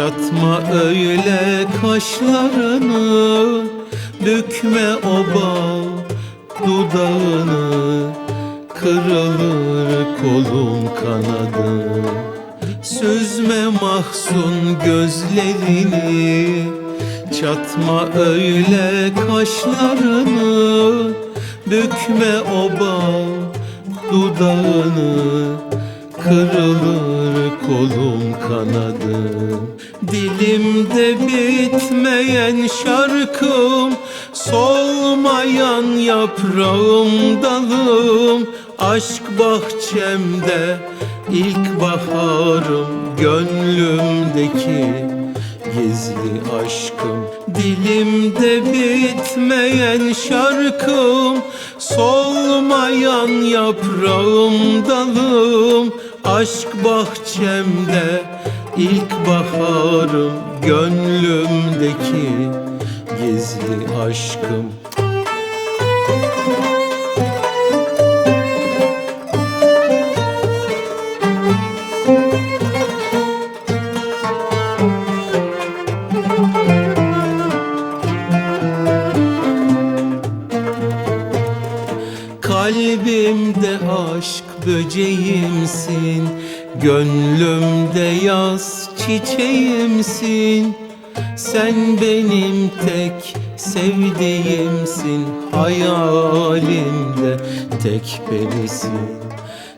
Çatma öyle kaşlarını Bükme oba dudağını. Kırılır kolun kanadı Süzme mahzun gözlerini. Çatma öyle kaşlarını Bükme oba dudağını Kırılır kolum kanadım Dilimde bitmeyen şarkım Solmayan yaprağım dalım. Aşk bahçemde ilk baharım Gönlümdeki gizli aşkım. Dilimde bitmeyen şarkım Solmayan yaprağım dalım Aşk bahçemde ilk baharım Gönlümdeki gizli aşkım Kalbimde aşk böceğimsin Gönlümde yaz çiçeğimsin. Sen benim tek sevdiğimsin Hayalimde tek benisin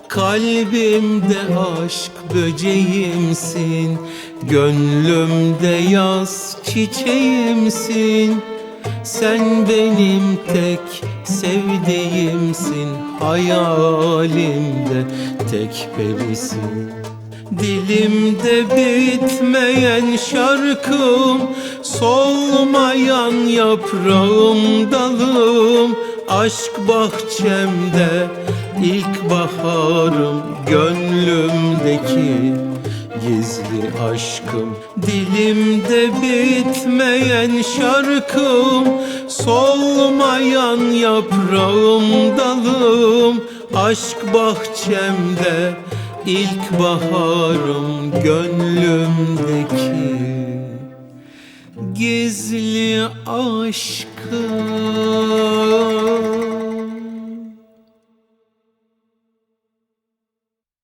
Kalbimde aşk böceğimsin Gönlümde yaz çiçeğimsin sen benim tek sevdiğimsin Hayalimde tek berisin Dilimde bitmeyen şarkım Solmayan yaprağım dalım. Aşk bahçemde ilk baharım Gönlümdeki gizli aşkım. Dilimde bitmeyen şarkım Solmayan yaprağım dalım. Aşk bahçemde ilk baharım Gönlümdeki gizli aşkım